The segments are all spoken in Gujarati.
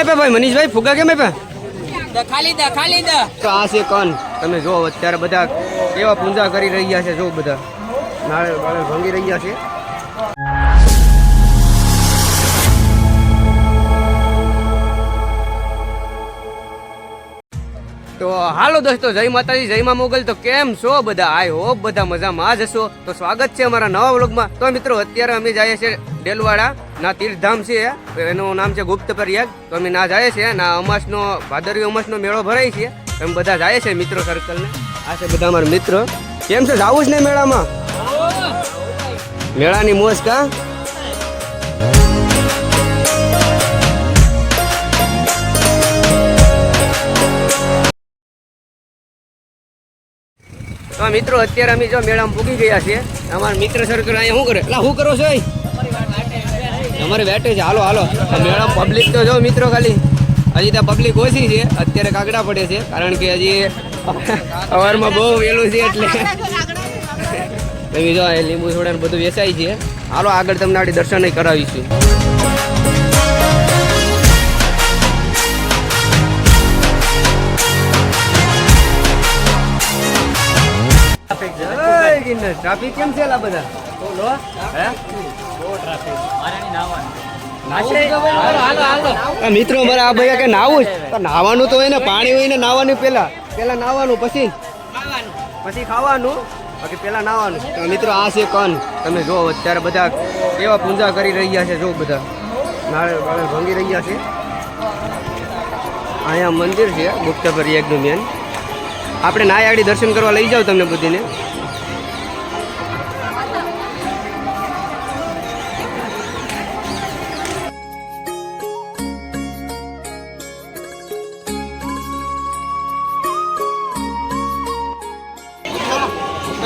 આપ્યા ભાઈ? મનીષભાઈ ફુગ્ગા કેમ આપ્યા ખાલી દ ખાલી દ. તો આ છે કન. તમે જો અત્યારે બધા કેવા પૂજા કરી રહ્યા છે જો બધા. નાળે ભાંગી રહ્યા છે. તો હાલો દોસ્તો, જય માતાજી, જય માં મોગલ. તો કેમ છો બધા? આઈ હોપ બધા મજામાં જ હશો. તો સ્વાગત છે અમારા નવા વ્લોગમાં. તો મિત્રો, અત્યારે અમે જઈએ છીએ ડેલવાડા. ના, તીર્થધામ છે એનું નામ છે ગુપ્ત પર્યાગ તો અમે ના જઈએ છીએ. ના, અમાસનો, ભાદરવી અમાસનો મેળો ભરાય છે. એમ બધા જાય છે મિત્રો સર્કલને આ છે બધા અમારા મિત્રો. કેમ છે? જાવું જ ને મેળામાં? મેળાની મોજ કા? તો મિત્રો અત્યારે અમે જો મેળામાં પૂગી ગયા છીએ. અમારા મિત્ર સર્કલ અહીંયા શું કરે? એટલે શું કરો છો અમારે બેઠે છે. હાલો હાલો. મેળામાં પબ્લિક તો જો મિત્રો ખાલી. હજી ત્યાં પબ્લિક ઓછી છે. અત્યારે કાગડા પડે છે. કારણ કે હજી સવારમાં બહુ વહેલું છે એટલે. તમે જો લીંબુ સોડા બધું વેચાય છે. હાલો, આગળ તમને આડી દર્શન કરાવીશું. ટ્રાફિક કેમ છે આ બધા? હે? આ મિત્રો મારા આ ભાઈ કે નાવું જ? નાવાનું તો હોય ને પાણી હોય ને નાવાનું પેલા. પેલા નાવાનું પછી? પછી ખાવાનું બાકી પેલા નાવાનું તો મિત્રો આ છે કન. તમે જો અત્યારે બધા કેવા પૂજા કરી રહ્યા છે જો બધા. નાળે બાળે ભાંગી રહ્યા છે. અહીંયા મંદિર છે ગુપ્ત પર એકદમ મેન. આપણે નાયાડી દર્શન કરવા લઈ જાવ તમને બધીને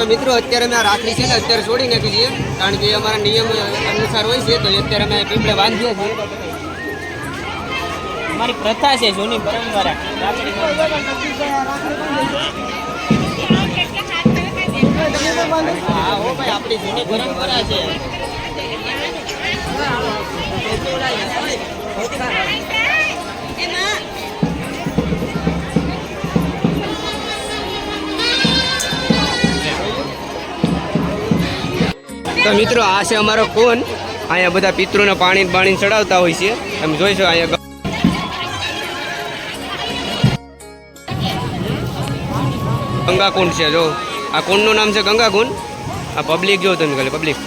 તો મિત્રો, અત્યારે મેં આ રાખડી છે ને, અત્યારે છોડી નાખી છીએ કારણ કે અમારા નિયમ અનુસાર હોય છે, તો અત્યારે અમે પીપળે બાંધીએ છીએ અમારી પ્રથા છે, જૂની પરંપરા. હા, હો ભાઈ, આપણી જૂની પરંપરા છે. તો મિત્રો, આ છે અમારો કોન અહીંયા બધા પિતૃને પાણી પાણી ચડાવતા હોય છે. તમે જોઈશો અહીંયા ગંગાકુંડ છે, જો. આ કુંડનું નામ છે ગંગાકુંડ. આ પબ્લિક જો તમે ખાલી પબ્લિક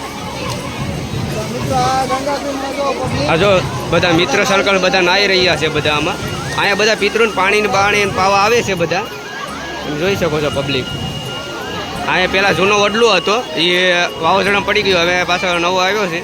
આ જો બધા મિત્ર સર્કલ બધા નાહી રહ્યા છે બધા આમાં. અહીંયા બધા પિતૃને પાણી પાણી પાવા આવે છે બધા. તમે જોઈ શકો છો પબ્લિક અહીંયા પેલા જૂનો વડલો હતો. એ વાવાઝોડા પડી ગયો. હવે પાછો નવો આવ્યો છે.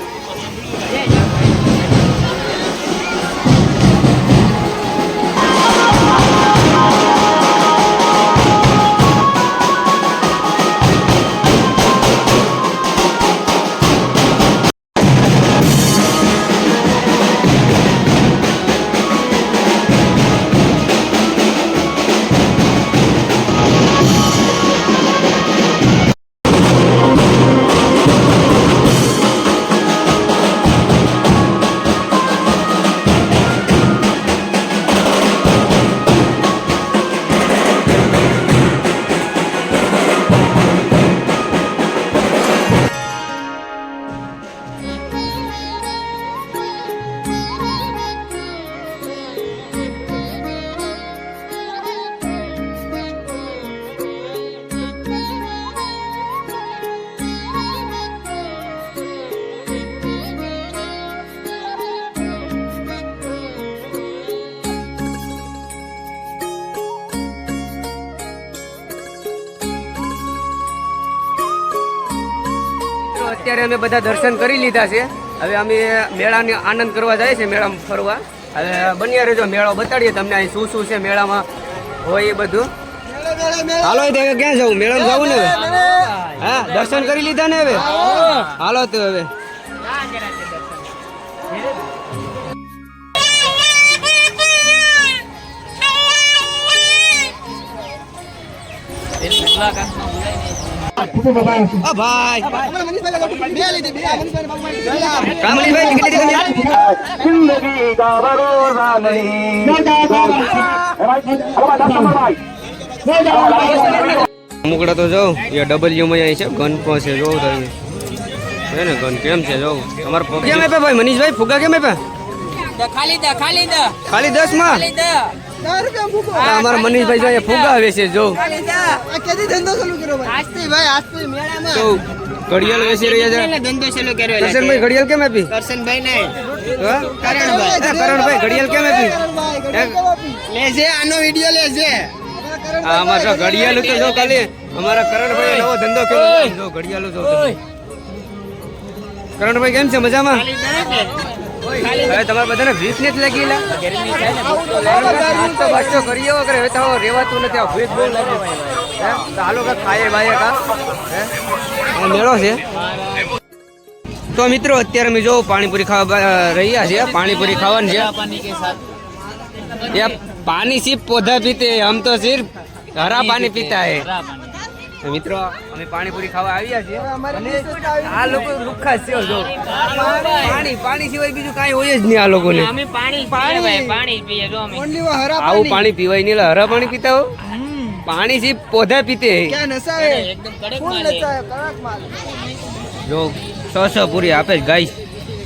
અત્યારે અમે બધા દર્શન કરી લીધા છે. હવે અમે મેળાને આનંદ કરવા જાય છે મેળામાં ફરવા. હવે બન્યા રહેજો, મેળો બતાડીએ તમને અહીં શું શું છે મેળામાં હોય એ બધું. હાલો એ હવે ક્યાં જવું? મેળામાં જવું ને હવે? હા, દર્શન કરી લીધા ને હવે? હાલો, તો હવે. એની અમુકડા તો જાઉં એ ડબલ્યુ માં અહીં છે ગન પણ છે જોઉં તમે. છે ને ગન કેમ છે જોઉં તમારે કેમ આપ્યા ભાઈ? મનીષભાઈ ફુગા કેમ આપ્યા? ખાલી દ ખાલી દસમાં? અમારા મનીષભાઈ જોઈએ ફુગા વેચે જો. જો ઘડિયાળ વેચી રહ્યા છે. ધંધો ચાલુ કર્યો કરશનભાઈ ઘડિયાળ કેમ આપી? કરશનભાઈ ને? કરણભાઈ. કરણભાઈ ઘડિયાળ કેમ આપી? લેજે આનો વિડિયો લેજે. અમારે જો ઘડિયાળ તો જો ખાલી. અમારા કરણભાઈ નવો ધંધો કર્યો. જો ઘડિયાળ જો. કરણભાઈ કેમ છે? મજામાં? હવે તમારે બધાને વીસ ને જ લાગી બસો કરીએ વગર હવે તો રહેવાતું નથી વીસ બહુ લાગે તો હાલો કા ખાઈએ ભાઈ કા? મેળો છે. તો મિત્રો, અત્યારે અમે જો પાણીપુરી ખાવા રહ્યા છે પાણીપુરી ખાવાની છે. પાણી સિર્ફ પોધા પીતે, આમ તો સિર્ફ હરા પાણી પીતા હે. મિત્રો અમે પાણીપુરી ખાવા આવ્યા છીએ. અને આ લોકો લુખ્ખા છે જો. પાણી પાણી સિવાય બીજું કાંઈ હોય જ નહીં આ લોકોને. અમે પાણી પાણી. પાણી પીએ જો અમે. આવું પાણી પીવાય નહીં હરા પાણી પીતા હો. પાણી સિર્ફ પોધા પીતે. हैं એકદમ કડક માલ જો સો સો પૂરી આપે જ ગાઈસ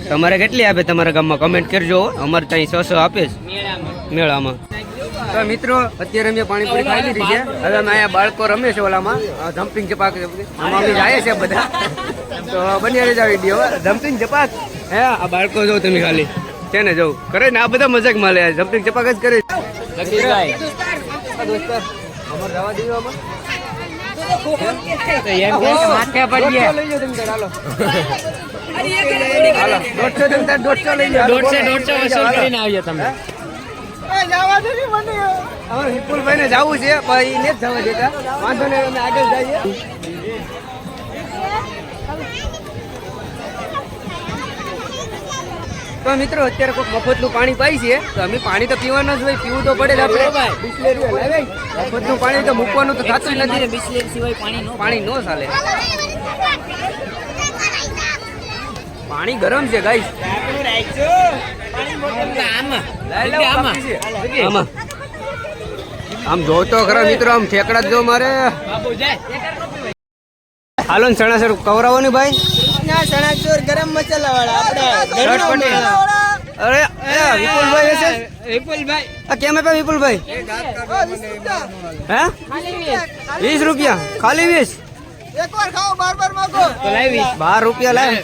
તમારે કેટલી આપે તમારા ગામમાં? કમેન્ટ કરજો અમારે ત્યાં સો સો આપે જ. મેળામાં. મેળામાં. તો મિત્રો અત્યારે અમે પાણીપુરી ખાઈ લીધી છે. હવે અમે અહીંયા બાળકો રમે છે ઓલામાં. ધમ્પિંગ જપાક આમાં અમે જાય છે બધા. તો બની રહેજો વીડિયો. ધમ્પિંગ જપાક? હે આ બાળકો જો તમે ખાલી. છે ને જો. કરે ને આ બધા મજાક માલે. ધમ્પિંગ જપાક જ કરે જવા દોઢસો તમે તાર, હાલો. હાલો. તમે અમારે વિપુલભાઈ ને જવું છે પણ એ નથી જવા દેતા વાંધો નહીં અમે આગળ જઈએ. તો મિત્રો અત્યારે કોઈ મફતનું પાણી પાઈ છે. તો અમે પાણી તો પીવાનું જ હોય પીવું તો પડે જ આપણે. મફતનું પાણી તો મૂકવાનું તો થતું જ નથી. બિસ્લેરી સિવાય પાણી નો પાણી ન ચાલે. પાણી ગરમ છે ગાઈસ આમાં જોતો ખરા મિત્રો આમ ઠેકડા જ મારે હાલો ને ચણાસર કવરાવો ને ભાઈ ચણાચોર ગરમ મસાલા વાળા આપણે અરે વિપુલભાઈ હશે વિપુલભાઈ આ કેમ આપ્યા વિપુલભાઈ હે વીસ રૂપિયા ખાલી વીસ એકવાર ખાઓ બાર બાર માંગો. તો લાવી. બાર રૂપિયા લાય